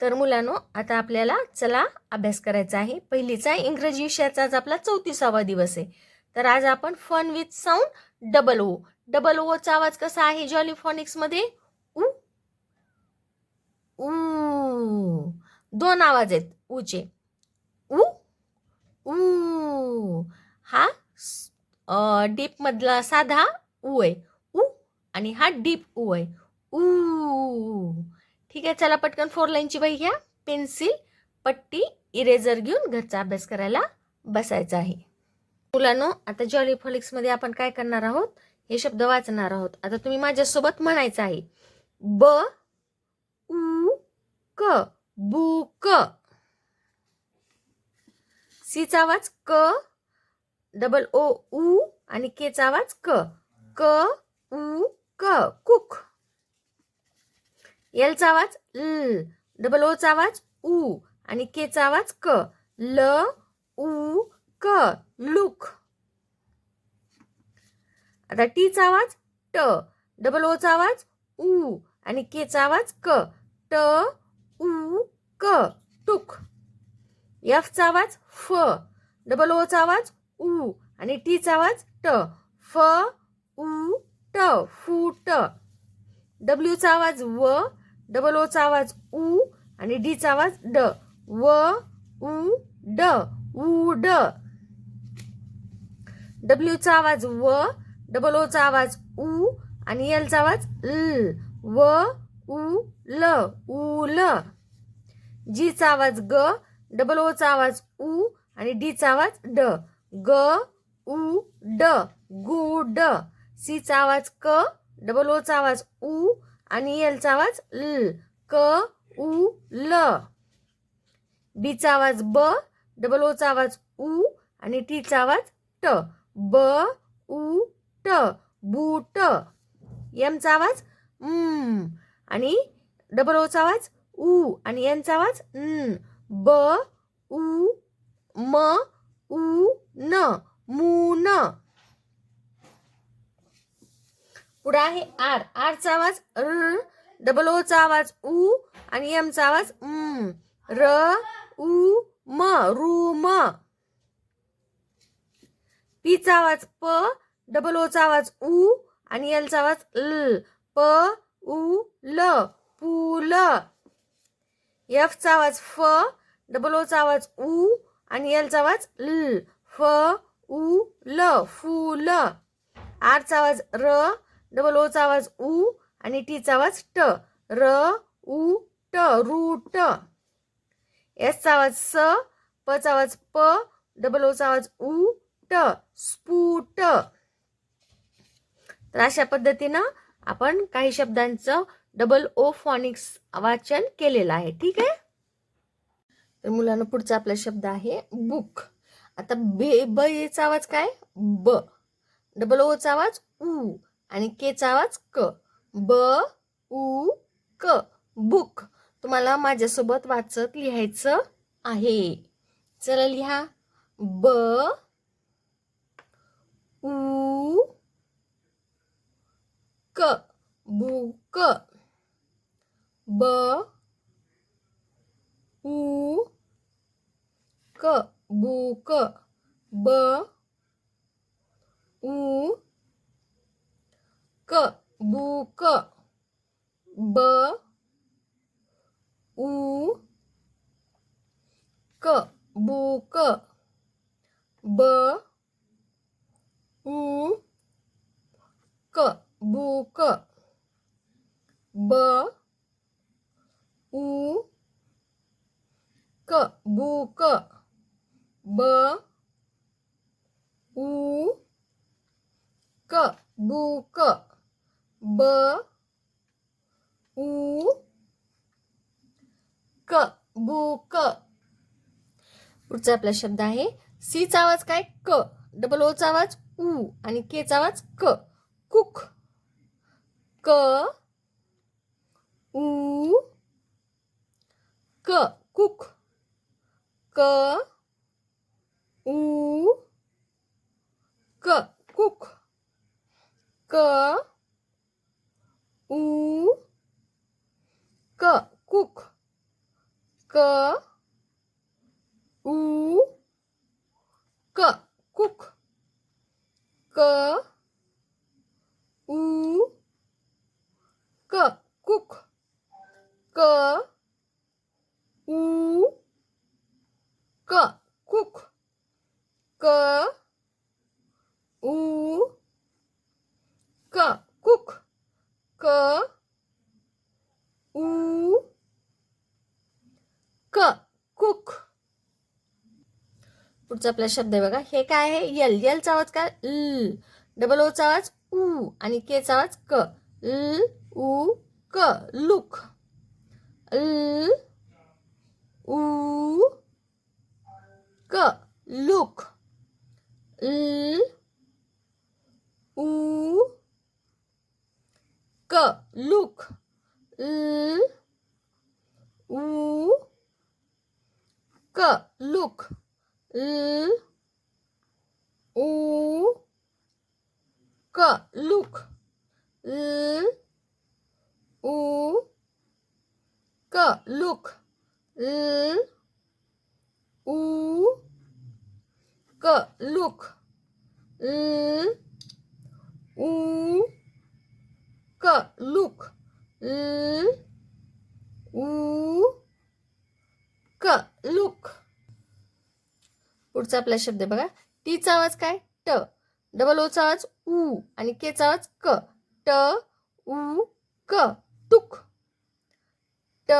तर मुलांनो आता आपल्याला चला अभ्यास करायचा आहे. पहिलीचा इंग्रजी विषयाचा. आज आपला चौतीसावा दिवस आहे. तर आज आपण fun with sound double O double Ocha आवाज कसा आहे जॉली फॉनिक्समध्ये उ. ऊ दोन आवाज आहेत. ऊचे. उ. ऊ हा डीप मधला साधा ऊ आहे. उ आणि हा डीप ऊ आहे. ऊ ठीक आहे चला पटकन फोर लाईनची वही घ्या. पेन्सिल पट्टी इरेझर घेऊन घरचा अभ्यास करायला बसायचा आहे. मुलांनो आता जॉलीफॉलिक्समध्ये आपण काय करणार आहोत? हे शब्द वाचणार आहोत. आता तुम्ही माझ्यासोबत म्हणायचं आहे. ब उ क बुक सीचा आवाज क डबल ओ उ आणि केचा आवाज क. क उ क कुक. एलचा आवाज ल डबल ओचा आवाज उ आणि केचा आवाज क. ल उ क. लुक आता टीचा आवाज ट डबल ओचा आवाज उ आणि केचा आवाज क. ट उ क. टुक एफचा आवाज फ डबल ओचा आवाज उ आणि टीचा आवाज ट फ उ ट फूट डब्ल्यूचा आवाज व डबल ओचा आवाज उ आणि डीचा आवाज ड व उ ड उड डब्ल्यूचा आवाज व डबल ओचा आवाज उ आणि एलचा आवाज ल व उ ल उल जीचा आवाज ग डबल ओचा आवाज उ आणि डीचा आवाज ड ग उ ड गुड सीचा आवाज क डबल ओचा आवाज उ आणि एलचा आवाज ल. क उ ल. बीचा आवाज ब डबल ओचा आवाज उ आणि टीचा आवाज ट. ब उ ट. बूट. एमचा आवाज म. आणि डबल ओचा आवाज उ आणि एनचा आवाज न. ब उ म उ न. मून पुढं आहे आर आरचा आवाज र डबल ओचा आवाज उ आणि एमचा आवाज म र उ म रूम पीचा आवाज प डबल ओचा आवाज उ आणि एलचा आवाज ल प उ ल पूल एफचा आवाज फ डबल ओचा आवाज उ आणि एलचा आवाज ल फ उ ल फुल आरचा आवाज र डबल ओचा आवाज उ आणि टीचा आवाज ट. र उ ट रूट एसचा आवाज स पचा आवाज प डबल ओचा आवाज उ ट स्पूट. तर अशा पद्धतीनं आपण काही शब्दांचं डबल ओ फॉनिक्स वाचन केलेलं आहे. ठीक आहे? तर मुलांना पुढचा आपला शब्द आहे बुक. आता बे ब चा आवाज काय? ब. डबल ओचा आवाज उ. आणि केचा आवाज क. ब उ क. बुक. तुम्हाला माझ्यासोबत वाचत लिहायचं आहे. चला लिहा. ब उ क. बुक. ब उ क. बुक. ब उ buka u ke buka. Be u ke. Buka. Be u ke. Buka. Be u ke. Buka. Be, u, ke, buka. ब उ क बुक पुढचा आपला शब्द आहे. सीचा आवाज काय? क. डबल ओचा आवाज उ आणि केचा आवाज क. कुक क उ क. कुक क उ क. कुक क Ooh. पुढचा आपला शब्द आहे बघा. हे काय आहे? यल. यलचा आवाज काय? ल. डबल ओचा आवाज उ. आणि केचा आवाज क. ल उ क. लुक. ल उ क. लुक ल उ क लुक ल उ क लुक ल उ क लुक ल उ क लुक ल उ क लुक ल उ क लुक ल उ क लुक पुढचा आपला शब्द आहे बघा. टीचा आवाज काय? ट. डबल ओचा आवाज उ आणि केचा आवाज क. ट उ क. टुक. ट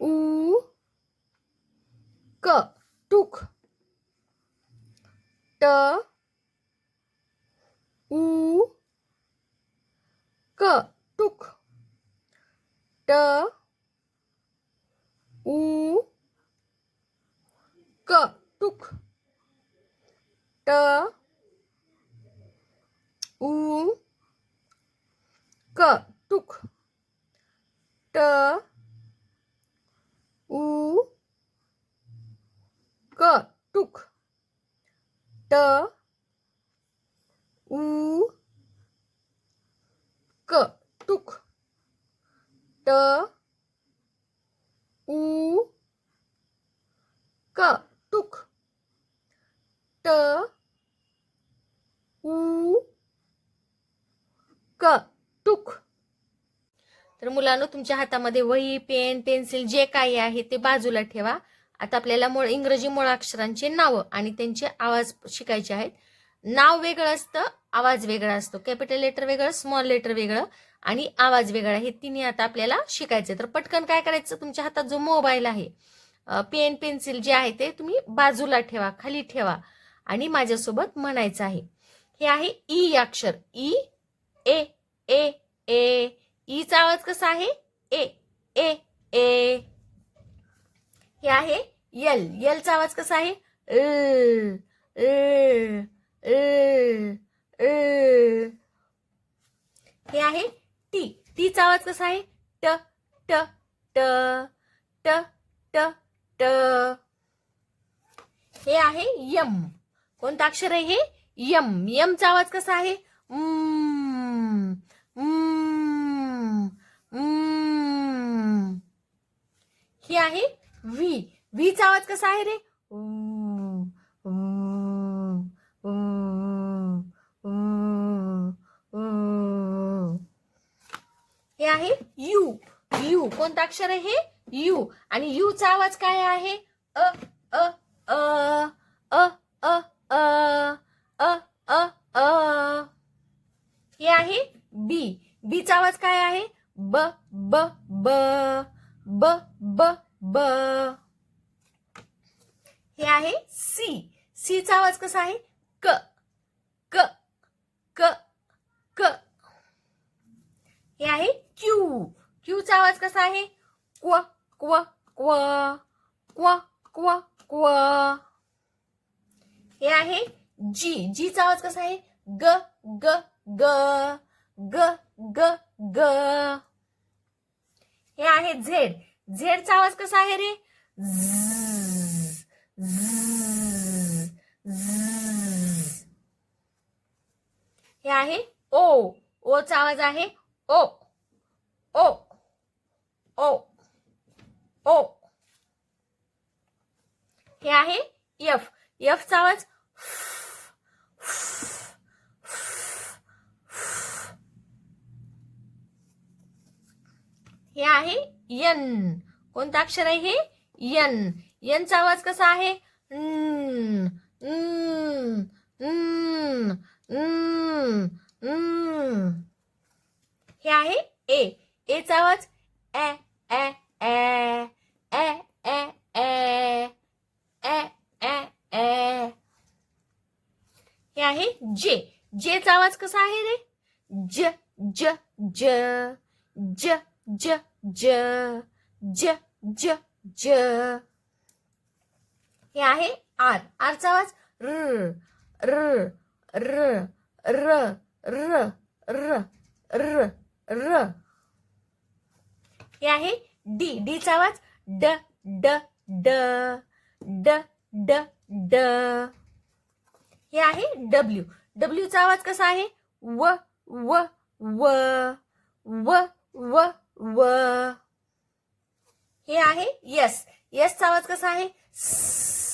उ क. टुक. ट उ क. टुक. ट उ ક ટુક ટ ઉ ક ટુક ટ ઉ ક ટુક ટ ઉ ક ટુક ટ मुलांनो तुमच्या हातामध्ये वही पेन पेन्सिल जे काही आहे ते बाजूला ठेवा. आता आपल्याला मूळ इंग्रजी मुळाक्षरांचे नावं आणि त्यांचे आवाज शिकायचे आहेत. नाव वेगळं असतं आवाज वेगळा असतो. कॅपिटल लेटर वेगळं स्मॉल लेटर वेगळं आणि आवाज वेगळा. हे तिन्ही आता आपल्याला शिकायचे तर पटकन काय करायचं? तुमच्या हातात जो मोबाईल आहे पेन पेन्सिल जे आहे ते तुम्ही बाजूला ठेवा खाली ठेवा आणि माझ्यासोबत म्हणायचं आहे. हे आहे ई अक्षर. ई ए ए ए ईचा आवाज कसा आहे? ए ए ए. हे आहे यल. यलचा आवाज कसा आहे? हे आहे टी. टीचा आवाज कसा आहे? ट ट ट ट ट ट. हे आहे यम. कोणतं अक्षर आहे हे? यम. यमचा आवाज कसा आहे? उम्म, ही आहे व्ही व्हीचा आवाज कसा आहे रे? हे आहे यू. यू. कोणता अक्षर आहे हे? यू. आणि यू चा आवाज काय आहे? अ ください。हे आहे ओ. ओ चा आवाज आहे ओ. ओ. ओ. ओ. हे आहे यफ यफचा आवाज हे आहे यन कोणता अक्षर आहे हे? यन यनचा आवाज कसा आहे? न, न, न. हे आहे ए. एचा आवाज ए ए ए ए ए ए ए ए ए. हे आहे जे. जेचा आवाज कसा आहे रे? ज ज ज. ज ज ज. ज ज ज. हे आहे आर. आरचा आवाज र र. र र र र र र हे आहे डी डीचा आवाज ड ड ड ड ड ड. हे आहे डब्ल्यू डब्ल्यूचा आवाज कसा आहे? व व व व व व. हे आहे यस यसचा आवाज कसा आहे? स.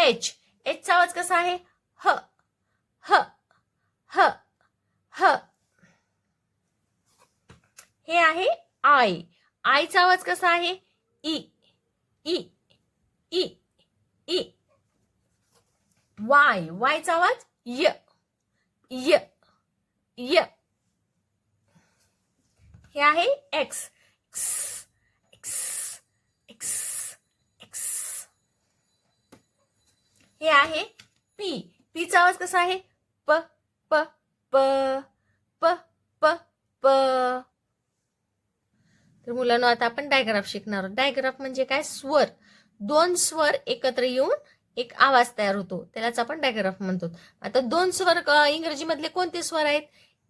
एच एचचा आवाज कसा आहे? ह. ह. ह. ह. हे आहे आय आयचा आवाज कसा आहे? ई ई ई ई वाय वायचा आवाज य य य हे आहे X X X X X हे आहे. पी. पीचा आवाज कसा आहे? प प प प प प. तर मुलांना आता आपण डायग्राफ शिकणार आहोत. डायग्राफ म्हणजे काय? स्वर. दोन स्वर एकत्र येऊन एक आवाज तयार होतो. त्यालाच आपण डायग्राफ म्हणतो. आता दोन स्वर इंग्रजीमधले कोणते स्वर आहेत?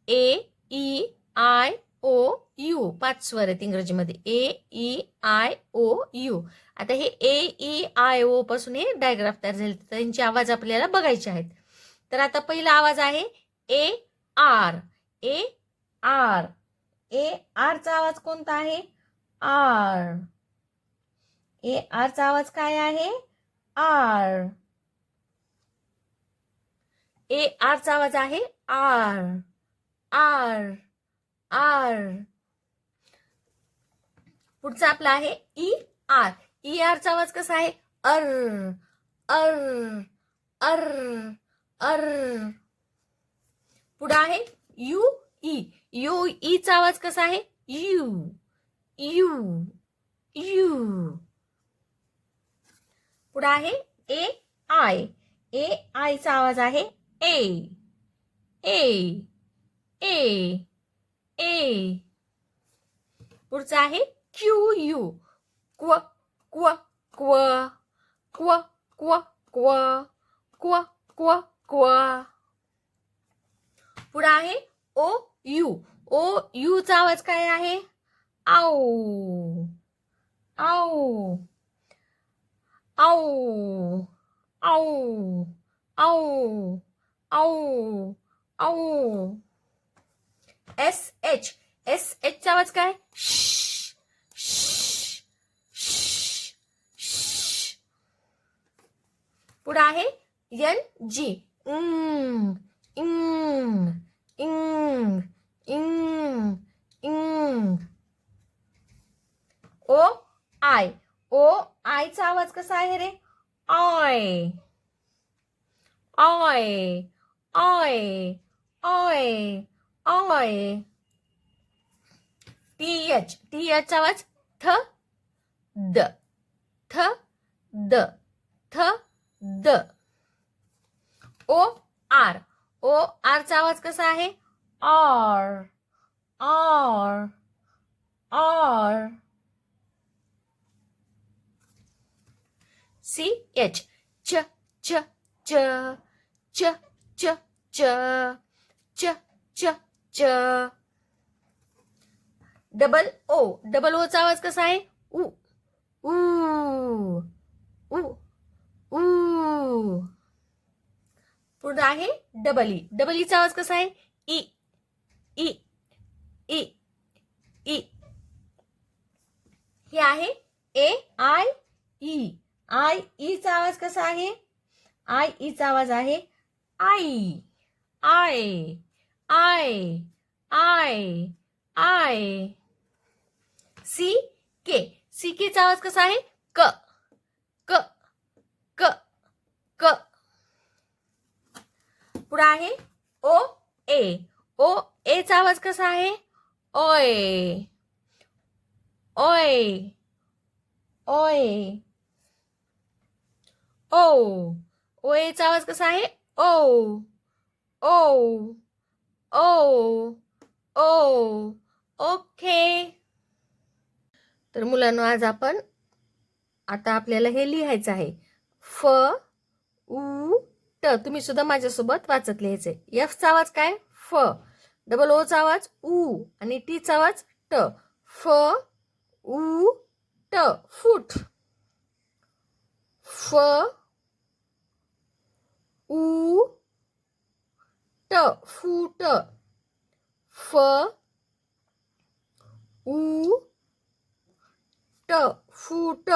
A E I O U पाच स्वर आहेत इंग्रजीमध्ये. A E I O U आता हे ए ई आय ओ पासून हे डायग्राफ तयार झाले. तर त्यांचे आवाज आपल्याला बघायचे आहेत. तर आता पहिला आवाज आहे A R A R A आरचा आवाज कोणता आहे? आर ए आरचा आवाज काय आहे? आर ए आरचा आवाज आहे आर आर आर. पुढचा आपला आहे ई आर ई आरचा आवाज कसा आहे? अर अर अर अर. पुढे आहे यू ई. यू ईचा आवाज कसा आहे? यू यू यू. पुढे आहे ए आय. ए आयचा आवाज आहे ए. ए ए. ए. पुढचं आहे क्यू यू. क्व क्व क्व क्व क्व क्व क्व क्व क्व. पुढं आहे ओ यू. ओ यूचा आवाज काय आहे? आऊ. आऊ. आऊ. आऊ. आऊ. आऊ. आऊ. एस एच एस एचचा आवाज काय? श, श, श, श. पुढे आहे एन जी इंग इंग इंग इंग इंग ओ आय. ओ आयचा आवाज कसा आहे रे? आय. आय. आय. आय. आय टी एच. टी एच आवाज थ द. थ द. थ द. O R. ओ आरचा आवाज कसा आहे? R. R. R. C H. च च च. च च च. च च. च. Double O. डबल ओचा आवाज कसा आहे? उ. उ. उ. उ. पुढं आहे डबल. ई डबल ईचा आवाज कसा आहे? ई ई ई ई हे आहे ए आय ई. आय ईचा आवाज कसा आहे? आय ईचा आवाज आहे आई आय. आय आय आय सी के सी केचा आवाज कसा आहे? क. क. क. क. पुढे आहे? ओ ए. ओ एचा आवाज कसा आहे? ओय. ओय. ओय. ओ. ओ एचा आवाज कसा आहे? ओ. ओ. ओ ओ ओके. तर मुलांनो आज आपण आता आपल्याला हे लिहायचं आहे. फ उ ट. तुम्ही सुद्धा माझ्यासोबत वाचत लिहायचंय. एफचा आवाज काय? फ. डबल ओचा आवाज उ आणि टीचा आवाज ट. फ उ ट. फूट. फ उ ट फूट. फ उ ट फूट.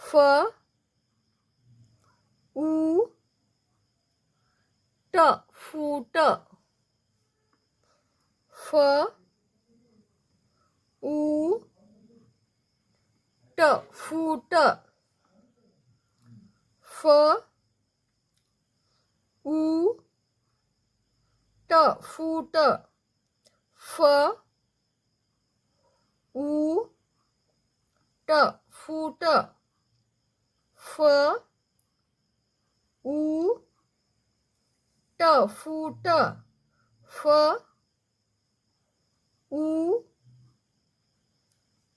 फ उ ट फूट. फ उ ट फूट. फ उ ट फूट फ उ ट फूट फ उ ट फूट फ उ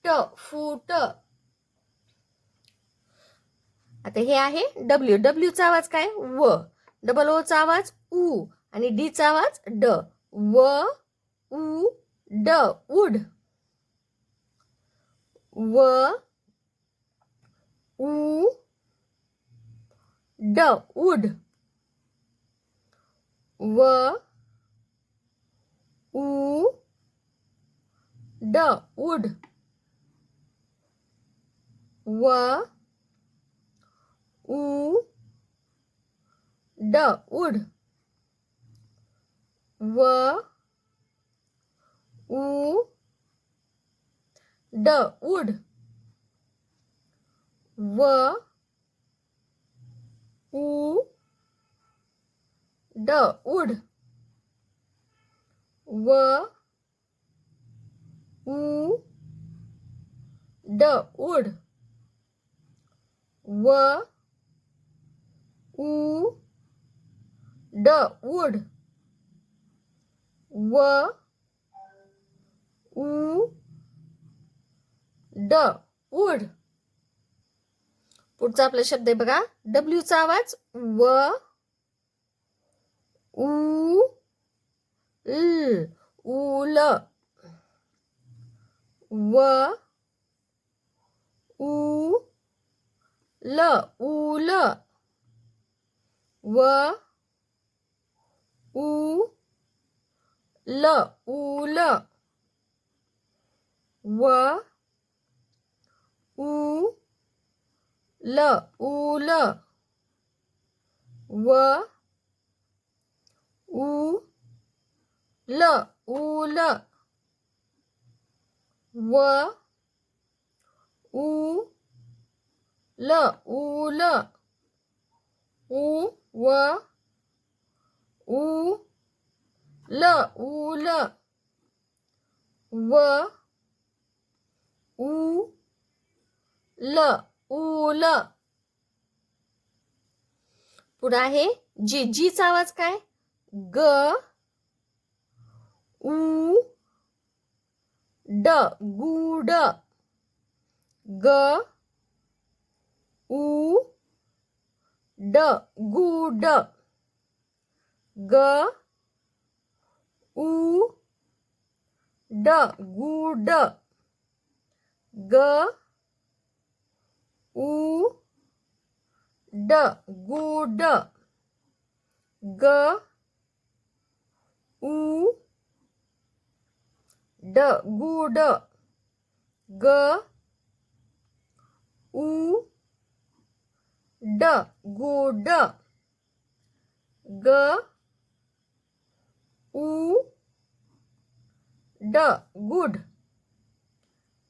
ट फूट. आता हे आहे डब्ल्यू डब्ल्यूचा आवाज काय? व. डबल ओचा आवाज उ. आणि डीचा आवाज ड. व उ ड उड. व उ ड उड. व उ ड उड. व उ ड उड. વ ઉ ડ ઉડ વ ઉ ડ ઉડ વ ઉ ड उड व उ ड उड व उ ड. उड. पुढचा आपला शब्द आहे बघा. डब्ल्यूचा आवाज व उ ल. उल व उ ल. उल व उ ಲ ಉ ಲ ವ ಉ ಲ ಉ ಲ ವ ಉ ಲ ಉ ಲ ವ ಉ ಲ ಉ ಲ ಉ ವ ಉ ल उ ल. व उ ल उल पुढे आहे जी जीचा आवाज काय? ग उ ड गुड ग उ ड गुड ग उ ड गुड ग उ ड गुड ग उ ड गुड ग उ ड गुड ग उ ड गुड.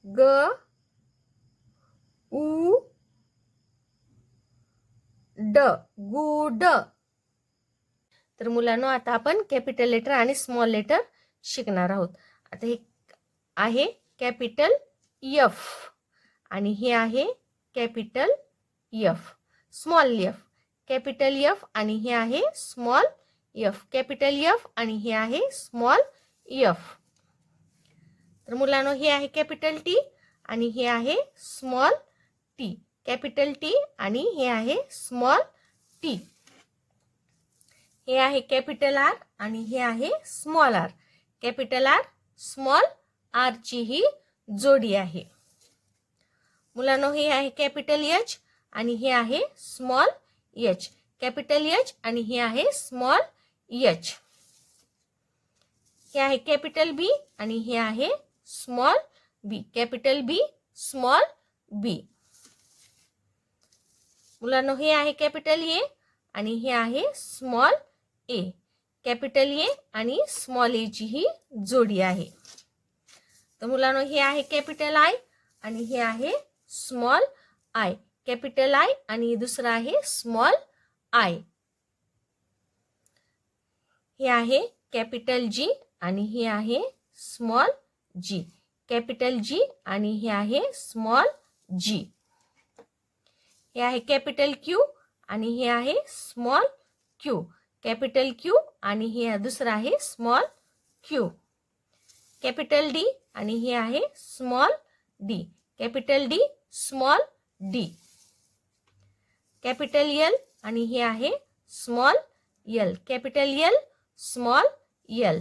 ग उ ड गुड. तर मुलांनो आता आपण कॅपिटल लेटर आणि स्मॉल लेटर शिकणार आहोत. आता हे आहे कॅपिटल यफ आणि हे आहे capital F small F capital F आणि हे आहे स्मॉल यफ कॅपिटल यफ आणि हे आहे स्मॉल यफ तर मुलांनो हे आहे कॅपिटल टी आणि हे आहे स्मॉल टी कॅपिटल टी आणि हे आहे स्मॉल टी हे आहे कॅपिटल आर आणि हे आहे small R capital R small आरची ही जोडी आहे. मुलांनो हे आहे कॅपिटल एच आणि हे आहे स्मॉल एच कॅपिटल एच आणि हे आहे स्मॉल एच हे आहे कॅपिटल बी आणि हे आहे small B capital B small B मुलांनो हे आहे कॅपिटल ए आणि हे आहे स्मॉल ए कॅपिटल ए आणि स्मॉल ए ची ही जोडी आहे. तर मुलांनो हे आहे कॅपिटल आय आणि हे आहे स्मॉल आय कॅपिटल आय आणि दुसरं आहे स्मॉल आय हे आहे कॅपिटल जी आणि हे आहे स्मॉल जी कॅपिटल जी आणि हे आहे स्मॉल जी हे आहे कॅपिटल क्यू आणि हे आहे स्मॉल क्यू कॅपिटल क्यू आणि हे दुसरं आहे स्मॉल क्यू कॅपिटल डी आणि हे आहे small D capital D small D capital L आणि हे आहे small L capital L small L.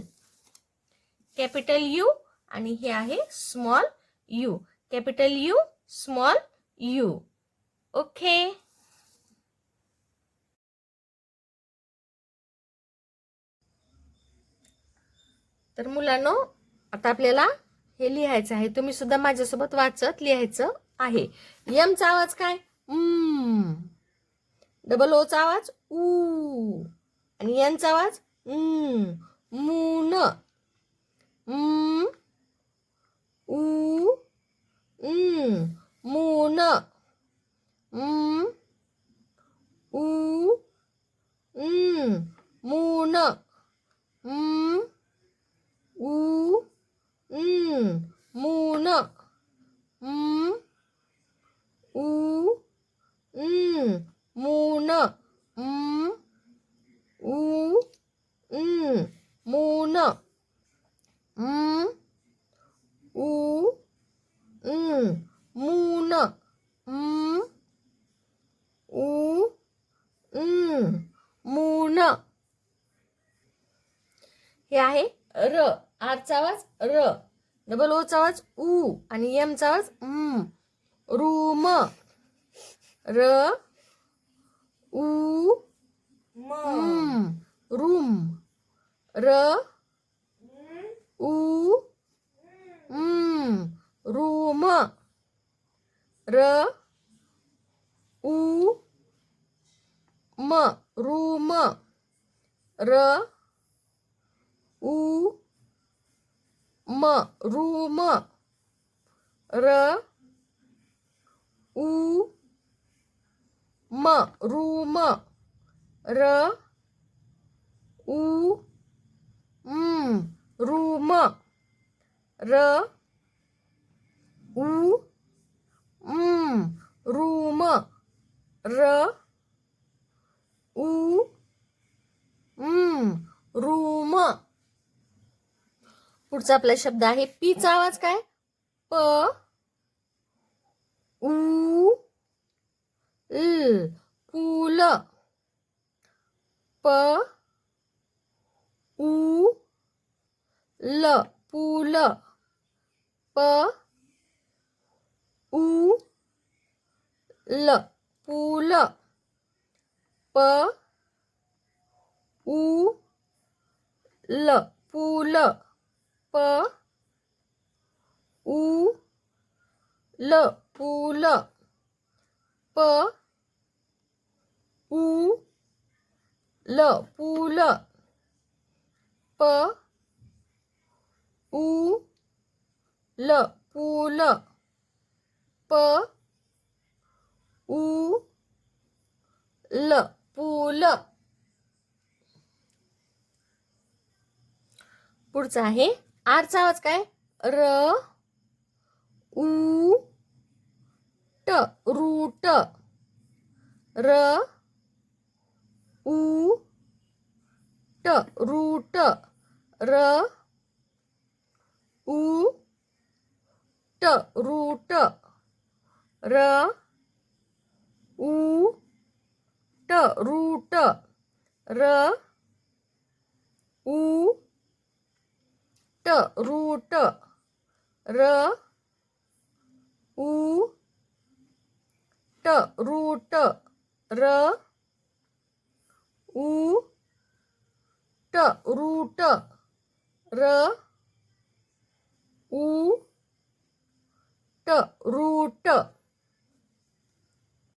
Capital U आणि हे आहे small U. Capital U small U. Okay. तर मुलांनो आता आपल्याला हे लिहायचं आहे. तुम्ही सुद्धा माझ्यासोबत वाचत लिहायचं आहे. यमचा आवाज काय? डबल ओचा आवाज ऊ आणि यांचा आवाज 嗯，木讷。嗯，乌。嗯，木讷。嗯，乌。嗯，木讷。嗯，乌。嗯，木讷。आणि एमचा आवाज रूम र ऊ रूम र ऊ रूम र ऊ म रूम र उ म रूम र उ म रूम र उ म रूम र उ म रूम र उ रूम पुढचा आपला शब्द आहे पीचा आवाज काय? प उ ल पूल प उ ल पूल प उ ल पूल प उ ल पूल प उ ल पूल प उ ल पुल प उ ल पुल प उ ल पुल पुढचा आहे. आरचा आवाज काय? र उ ट रूट र उ ट रूट र उ ट रूट र उ ट रूट र उ ट रूट र उ ट रूट र उ ट रूट र उ ट रूट।